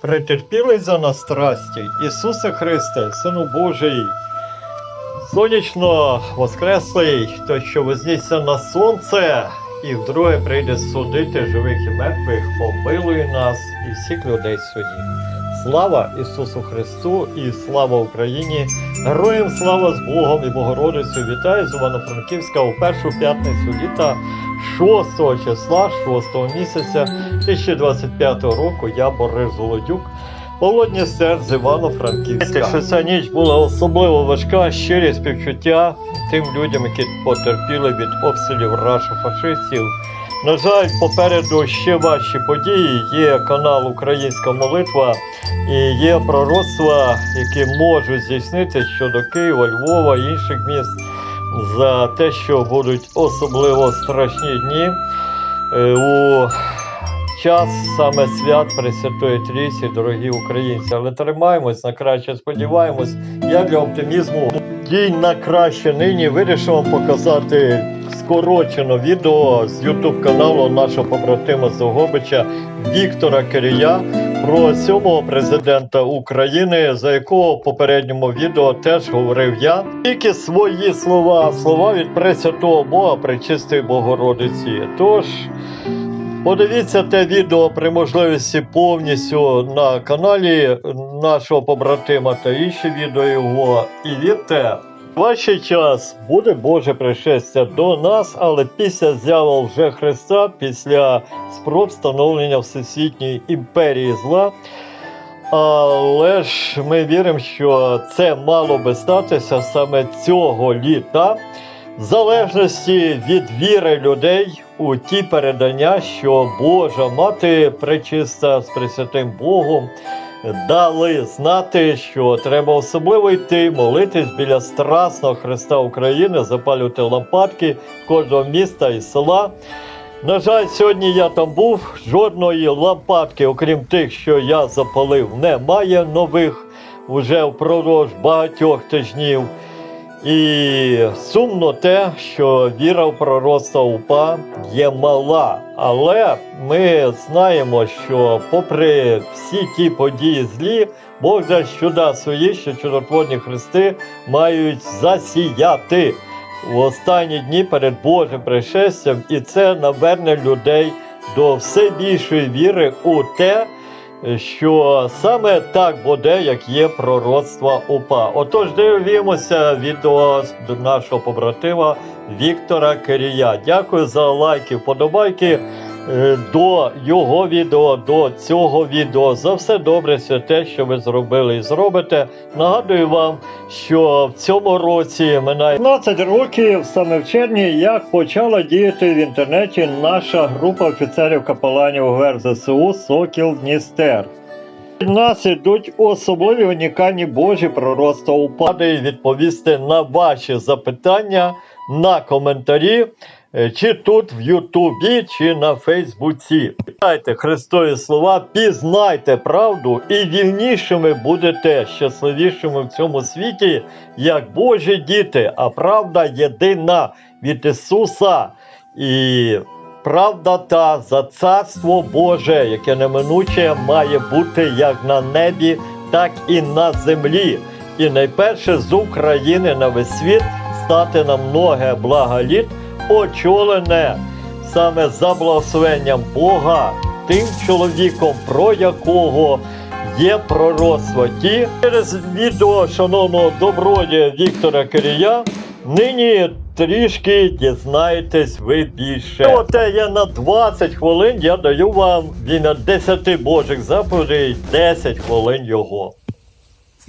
Претерпілий за нас страсті, Ісусе Христе, Сину Божий, сонячно воскреслий, той, що вознісся на сонце, і вдруге прийде судити живих і мертвих, помилує нас і всіх людей своїх. Слава Ісусу Христу і слава Україні! Героям слава з Богом і Богородицю! Вітаю з Івано-Франківська у першу п'ятницю літа 6 числа 6 місяця 2025 року. Я Борис Володюк. Полодні серд з Івано-Франківська. Що ця ніч була особливо важка, щирі співчуття тим людям, які потерпіли від обстрілів рашо-фашистів. На жаль, попереду ще важчі події. Є канал Українська молитва і є пророцтва, які можуть здійснити щодо Києва, Львова і інших міст за те, що будуть особливо страшні дні е, у час саме свят Пресвятої Трійці, дорогі українці. Але тримаємось на краще, сподіваємось. Я для оптимізму дій на краще нині вирішив вам показати скорочено відео з YouTube каналу нашого побратима Зогобича Віктора Кирія про сьомого президента України, за якого в попередньому відео теж говорив я. Тільки свої слова, слова від Пресвятого Бога Пречистої Богородиці. Тож. Подивіться те відео при можливості повністю на каналі нашого побратима та інші відео його. І вірте, в ваш час буде Боже пришестя до нас, але після зява вже Христа, після спроб встановлення Всесвітньої імперії зла. Але ж ми віримо, що це мало би статися саме цього літа, в залежності від віри людей у ті передання, що Божа мати пречиста з Пресвятим Богом дали знати, що треба особливо йти, молитись біля Страсного Христа України, запалювати лампадки кожного міста і села. На жаль, сьогодні я там був, жодної лампадки, окрім тих, що я запалив, немає нових вже впродовж багатьох тижнів. І сумно те, що віра в пророцтва УПА є мала. Але ми знаємо, що попри всі ті події злі, Бог дасть чуда свої, що чудотворні хрести мають засіяти в останні дні перед Божим пришестям, і це наверне людей до все більшої віри у те, що саме так буде, як є пророцтво УПА. Отож, дивимося відео нашого побратима Віктора Кирія. Дякую за лайки, вподобайки до його відео, до цього відео. За все добре, святе, що ви зробили і зробите. Нагадую вам, що в цьому році минає 15 років саме в червні, як почала діяти в інтернеті наша група офіцерів капеланів ГВР ЗСУ Сокіл Дністер. Від нас ідуть особливі унікальні Божі пророцтва упади відповісти на ваші запитання на коментарі, е, чи тут в Ютубі, чи на Фейсбуці. Читайте Христові слова, пізнайте правду і вільнішими будете щасливішими в цьому світі, як Божі діти, а правда єдина від Ісуса. І правда та за царство Боже, яке неминуче має бути як на небі, так і на землі. І найперше з України на весь світ стати на многе благоліт, очолене саме за благословенням Бога, тим чоловіком, про якого є пророцтво. Ті через відео шановного добродія Віктора Кирія. Нині трішки дізнаєтесь ви більше. Оте я на 20 хвилин я даю вам він на 10 Божих заповідей 10 хвилин його.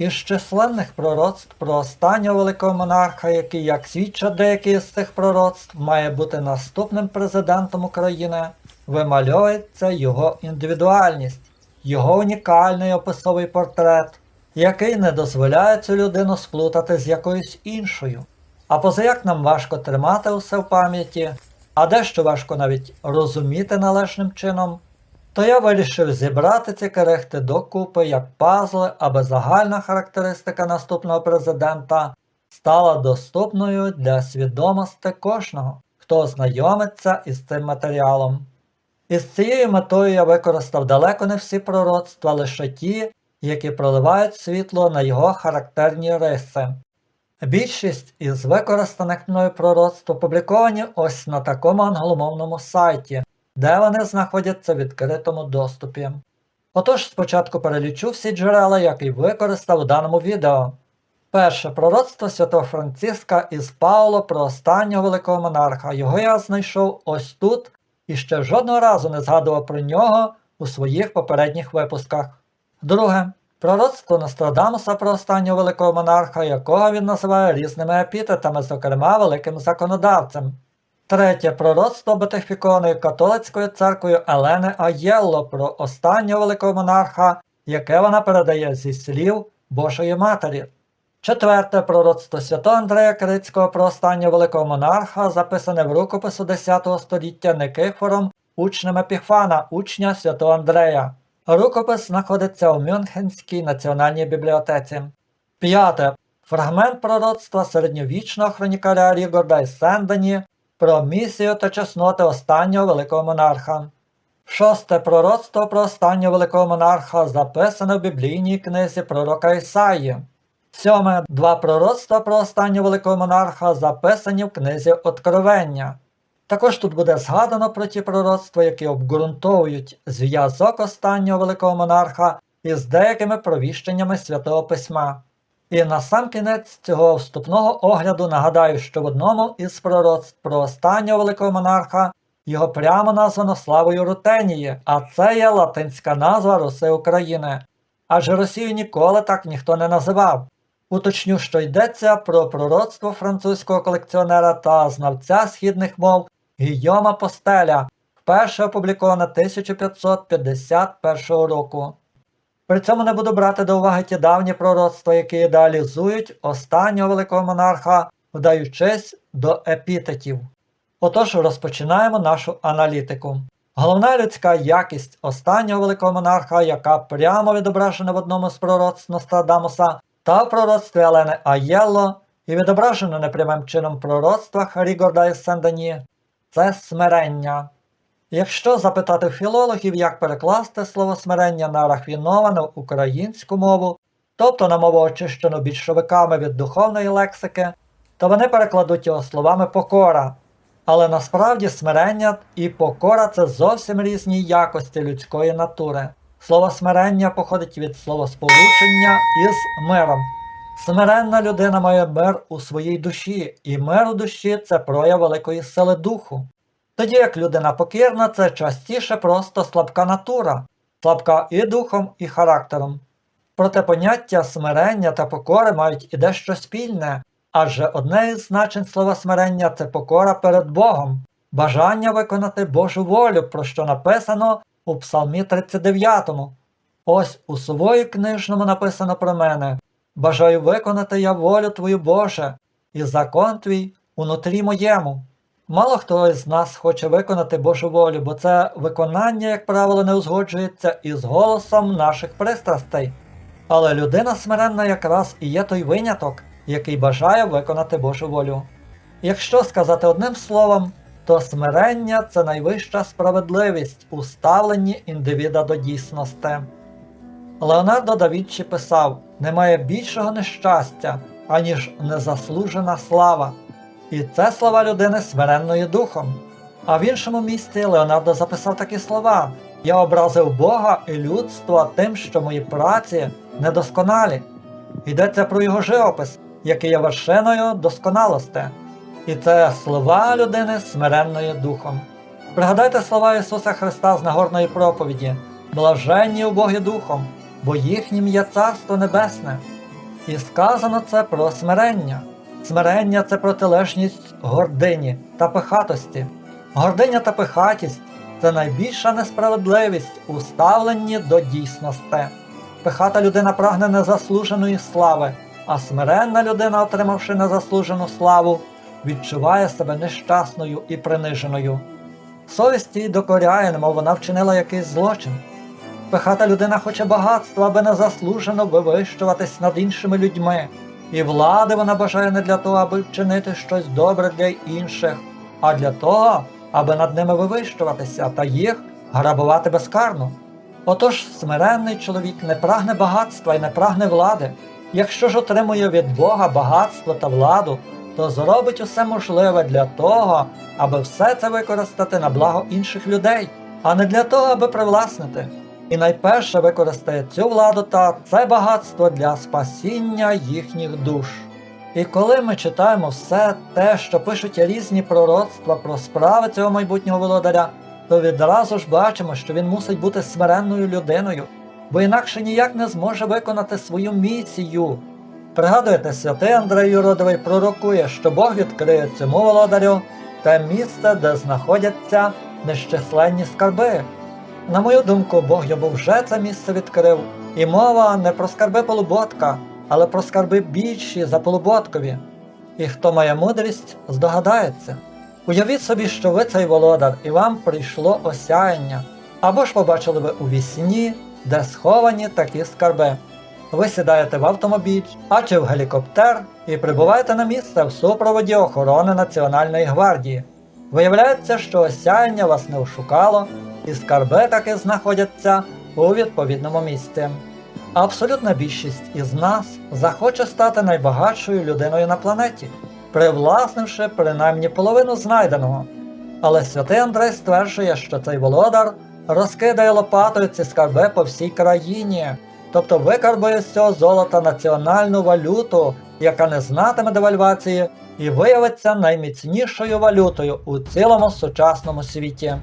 Із численних пророцтв про останнього великого монарха, який, як свідчать деякі з цих пророцтв, має бути наступним президентом України, вимальовується його індивідуальність, його унікальний описовий портрет, який не дозволяє цю людину сплутати з якоюсь іншою. А позаяк нам важко тримати усе в пам'яті, а дещо важко навіть розуміти належним чином, то я вирішив зібрати ці крихти докупи як пазли, аби загальна характеристика наступного президента стала доступною для свідомості кожного, хто ознайомиться із цим матеріалом. І з цією метою я використав далеко не всі пророцтва, лише ті, які проливають світло на його характерні риси. Більшість із використаних мною пророцтв опубліковані ось на такому англомовному сайті, де вони знаходяться в відкритому доступі. Отож, спочатку перелічу всі джерела, які використав у даному відео. Перше пророцтво святого Франциска із Пауло про останнього великого монарха. Його я знайшов ось тут і ще жодного разу не згадував про нього у своїх попередніх випусках. Друге, пророцтво Нострадамуса про останнього великого монарха, якого він називає різними епітетами, зокрема великим законодавцем. Третє пророцтво бетифікованої католицькою церквою Елени Аєлло про останнього великого монарха, яке вона передає зі слів Божої Матері. Четверте пророцтво святого Андрея Крицького про останнього великого монарха, записане в рукопису 10 століття Никифором, учнем Епіфана, учня святого Андрея. Рукопис знаходиться у Мюнхенській національній бібліотеці. П'яте. Фрагмент пророцтва середньовічного хронікаря Рігорда із Сендані про місію та чесноти останнього великого монарха. Шосте пророцтво про останнього великого монарха записане в біблійній книзі пророка Ісаї. Сьоме два пророцтва про останнього великого монарха записані в книзі Откровення. Також тут буде згадано про ті пророцтва, які обґрунтовують зв'язок останнього великого монарха із деякими провіщеннями Святого Письма. І на сам кінець цього вступного огляду нагадаю, що в одному із пророцтв про останнього великого монарха його прямо названо славою Рутенії, а це є латинська назва Руси України. Адже Росію ніколи так ніхто не називав. Уточню, що йдеться про пророцтво французького колекціонера та знавця східних мов Гійома Постеля, вперше опубліковане 1551 року. При цьому не буду брати до уваги ті давні пророцтва, які ідеалізують останнього великого монарха, вдаючись до епітетів. Отож, розпочинаємо нашу аналітику. Головна людська якість останнього великого монарха, яка прямо відображена в одному з пророцтв Нострадамуса та в пророцтві Елени Аєлло і відображена непрямим чином в пророцтвах Рігорда із Сендані, це смирення. Якщо запитати філологів, як перекласти слово смирення на рафіновану українську мову, тобто на мову очищену більшовиками від духовної лексики, то вони перекладуть його словами покора. Але насправді смирення і покора це зовсім різні якості людської натури. Слово смирення походить від словосполучення із миром. Смиренна людина має мир у своїй душі, і мир у душі це прояв великої сили духу. Тоді як людина покірна, це частіше просто слабка натура, слабка і духом, і характером. Проте поняття смирення та покори мають і дещо спільне, адже одне із значень слова смирення це покора перед Богом, бажання виконати Божу волю, про що написано у Псалмі 39. Ось у сової книжному написано про мене Бажаю виконати я волю Твою Боже, і закон твій унутрі моєму. Мало хто із нас хоче виконати Божу волю, бо це виконання, як правило, не узгоджується із голосом наших пристрастей. Але людина смиренна якраз і є той виняток, який бажає виконати Божу волю. Якщо сказати одним словом, то смирення це найвища справедливість у ставленні індивіда до дійсності. Леонардо да Вінчі писав: немає більшого нещастя, аніж незаслужена слава. І це слова людини смиренної духом. А в іншому місці Леонардо записав такі слова: Я образив Бога і людство тим, що мої праці недосконалі. Йдеться про його живопис, який є вершиною досконалості. І це слова людини смиренної духом. Пригадайте слова Ісуса Христа з Нагорної проповіді: блаженні убогі духом, бо їхнім є Царство Небесне. І сказано це про смирення. Смирення це протилежність гордині та пихатості. Гординя та пихатість це найбільша несправедливість у ставленні до дійсності. Пихата людина прагне незаслуженої слави, а смиренна людина, отримавши незаслужену славу, відчуває себе нещасною і приниженою. Совість їй докоряє, немов вона вчинила якийсь злочин. Пихата людина хоче багатства, аби незаслужено вивищуватись над іншими людьми. І влади вона бажає не для того, аби вчинити щось добре для інших, а для того, аби над ними вивищуватися та їх грабувати безкарно. Отож, смиренний чоловік не прагне багатства і не прагне влади. Якщо ж отримує від Бога багатство та владу, то зробить усе можливе для того, аби все це використати на благо інших людей, а не для того, аби привласнити. І найперше використає цю владу та це багатство для спасіння їхніх душ. І коли ми читаємо все те, що пишуть різні пророцтва про справи цього майбутнього володаря, то відразу ж бачимо, що він мусить бути смиренною людиною, бо інакше ніяк не зможе виконати свою місію. Пригадуєте, святий Андрей Юродовий пророкує, що Бог відкриє цьому володарю те місце, де знаходяться нещисленні скарби. На мою думку, Бог йому вже це місце відкрив, і мова не про скарби полуботка, але про скарби більші за полуботкові. І хто має мудрість, здогадається. Уявіть собі, що ви цей володар, і вам прийшло осяяння, або ж побачили ви у вісні, де сховані такі скарби. Ви сідаєте в автомобіль, а чи в гелікоптер і прибуваєте на місце в супроводі охорони Національної гвардії. Виявляється, що осяяння вас не ошукало, і скарби таки знаходяться у відповідному місці. Абсолютна більшість із нас захоче стати найбагатшою людиною на планеті, привласнивши принаймні половину знайденого. Але святий Андрей стверджує, що цей володар розкидає лопатою ці скарби по всій країні, тобто викарбує з цього золота національну валюту, яка не знатиме девальвації, і виявиться найміцнішою валютою у цілому сучасному світі.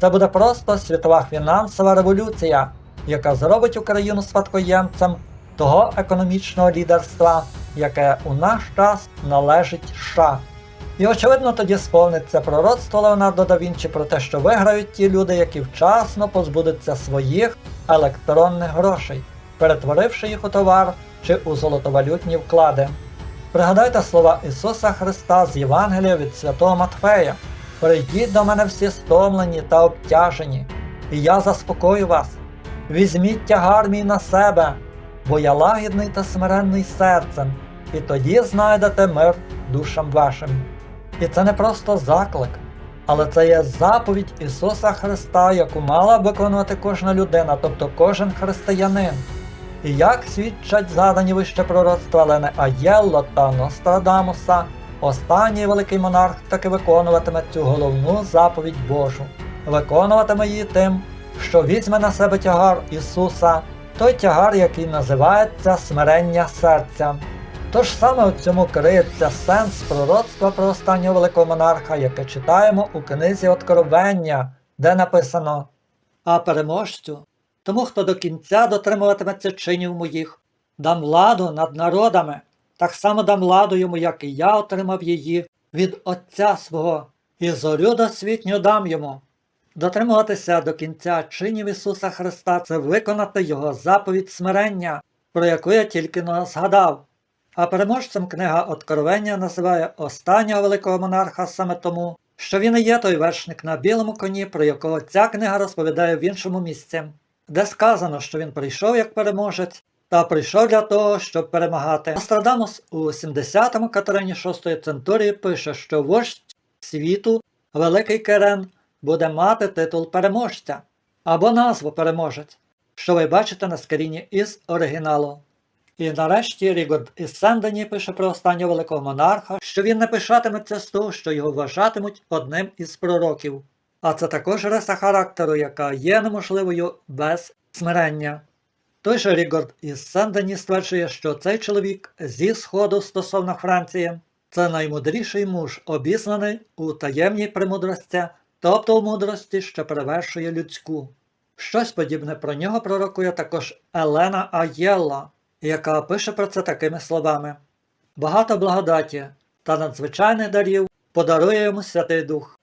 Це буде просто світова фінансова революція, яка зробить Україну спадкоємцем того економічного лідерства, яке у наш час належить США. І очевидно тоді сповниться пророцтво Леонардо да Вінчі про те, що виграють ті люди, які вчасно позбудуться своїх електронних грошей, перетворивши їх у товар чи у золотовалютні вклади. Пригадайте слова Ісуса Христа з Євангелія від Святого Матфея. Прийдіть до мене всі стомлені та обтяжені, і я заспокою вас. Візьміть тягар мій на себе, бо я лагідний та смиренний серцем, і тоді знайдете мир душам вашим. І це не просто заклик, але це є заповідь Ісуса Христа, яку мала б виконувати кожна людина, тобто кожен християнин. І як свідчать згадані вище пророцтва Лени Аєлло та Нострадамуса, останній великий монарх таки виконуватиме цю головну заповідь Божу, виконуватиме її тим, що візьме на себе тягар Ісуса, той тягар, який називається смирення серця. Тож саме у цьому криється сенс пророцтва про останнього великого монарха, яке читаємо у книзі Откровення, де написано А переможцю, тому хто до кінця дотримуватиметься чинів моїх, дам владу над народами, так само дам владу йому, як і я отримав її від Отця свого, і зорю досвітню дам йому. Дотримуватися до кінця чинів Ісуса Христа це виконати Його заповідь смирення, про яку я тільки но згадав. А переможцем книга Откровення називає останнього великого монарха саме тому, що він і є той вершник на білому коні, про якого ця книга розповідає в іншому місці, де сказано, що він прийшов як переможець та прийшов для того, щоб перемагати. Нострадамус у 70-му Катерині 6 центурії пише, що вождь світу, Великий Керен, буде мати титул переможця або назву переможець, що ви бачите на скріні із оригіналу. І нарешті Рігорд із Сендені пише про останнього великого монарха, що він не пишатиметься з того, що його вважатимуть одним із пророків. А це також риса характеру, яка є неможливою без смирення. Той же Рігорд із Сендені стверджує, що цей чоловік зі сходу стосовно Франції це наймудріший муж, обізнаний у таємній премудрості, тобто у мудрості, що перевершує людську. Щось подібне про нього пророкує також Елена Аєлла, яка пише про це такими словами: Багато благодаті та надзвичайних дарів подарує йому Святий Дух.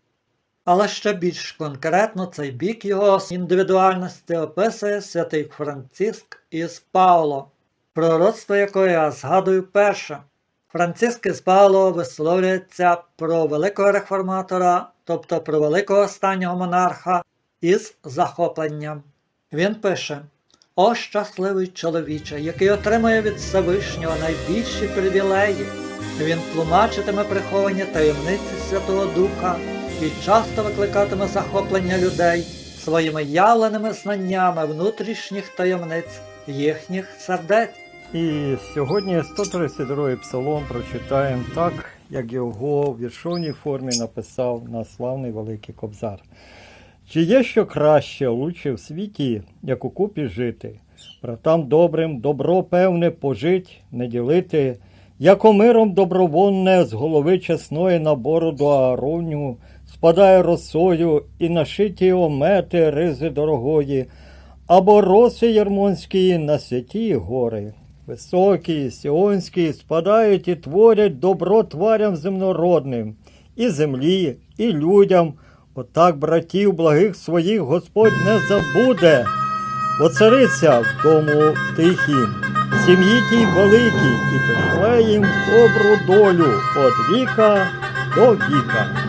Але ще більш конкретно цей бік його індивідуальності описує святий Франциск із Пауло, пророцтво якого я згадую перше. Франциск із Пауло висловлюється про великого реформатора, тобто про великого останнього монарха, із захопленням. Він пише: О щасливий чоловіче, який отримує від Всевишнього найбільші привілеї. Він тлумачитиме приховані таємниці Святого Духа і часто викликатиме захоплення людей своїми явленими знаннями внутрішніх таємниць їхніх сердець. І сьогодні 132 псалом прочитаємо так, як його в віршовній формі написав наш славний Великий Кобзар. Чи є що краще, лучше в світі, як у купі жити? Братам добрим добро певне пожить, не ділити, яко миром добровольне з голови чесної на бороду Аароню, спадає росою і нашиті омети ризи дорогої, або роси ярмонські на святі гори. Високі, сіонські спадають і творять добро тварям земнородним, і землі, і людям. Отак братів благих своїх Господь не забуде, бо цариця в дому тихім, сім'ї тій великій, і пошле їм добру долю від віка до віка.